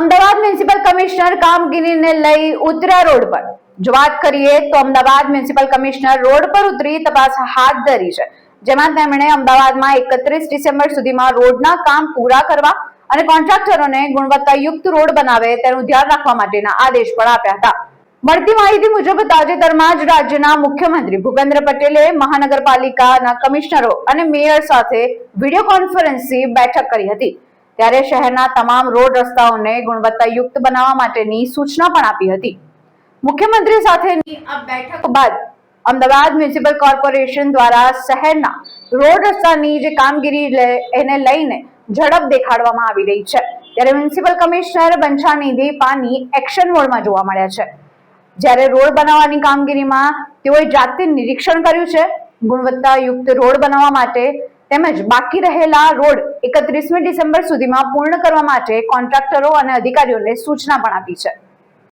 Ahmedabad municipal commissioner કામગીરીને લઈ ઉતર્યા રોડ પર. જો વાત કરીએ તો અમદાવાદ મ્યુનિસિપલ કમિશનર રોડ પર ઉતરી તપાસ હાથ ધરી છે. જેમાં તેમણે અમદાવાદમાં એકત્રીસ ડિસેમ્બર સુધીમાં રોડના કામ પૂરા કરવા અને કોન્ટ્રાક્ટરોને ગુણવત્તાયુક્ત રોડ બનાવે તેનું ધ્યાન રાખવા માટેના આદેશ પણ આપ્યા હતા. મળતી માહિતી મુજબ તાજેતરમાં જ રાજ્યના મુખ્યમંત્રી ભૂપેન્દ્ર પટેલે મહાનગરપાલિકાના કમિશનરો અને મેયર સાથે વીડિયો કોન્ફરન્સથી બેઠક કરી હતી. ત્યારે શહેરના તમામ રોડ રસ્તાઓને ગુણવત્તાયુક્ત બનાવવા માટેની સૂચના પણ આપી હતી. મુખ્યમંત્રી સાથેની આ બેઠક બાદ અમદાવાદ મ્યુનિસિપલ કોર્પોરેશન દ્વારા શહેરના રોડ રસ્તાની જે કામગીરી એને લઈને ઝડપ દેખાડવામાં આવી રહી છે. ત્યારે મ્યુનિસિપલ કમિશનર બંછાનિધિ પાની એક્શન મોડમાં જોવા મળ્યા છે. જ્યારે રોડ બનાવવાની કામગીરીમાં તેઓએ જાતે નિરીક્ષણ કર્યું છે, ગુણવત્તાયુક્ત રોડ બનાવવા માટે તેમજ બાકી રહેલા રોડ એકત્રીસમી ડિસેમ્બર સુધીમાં પૂર્ણ કરવા માટે કોન્ટ્રાક્ટરો અને અધિકારીઓને સૂચના પણ આપી છે.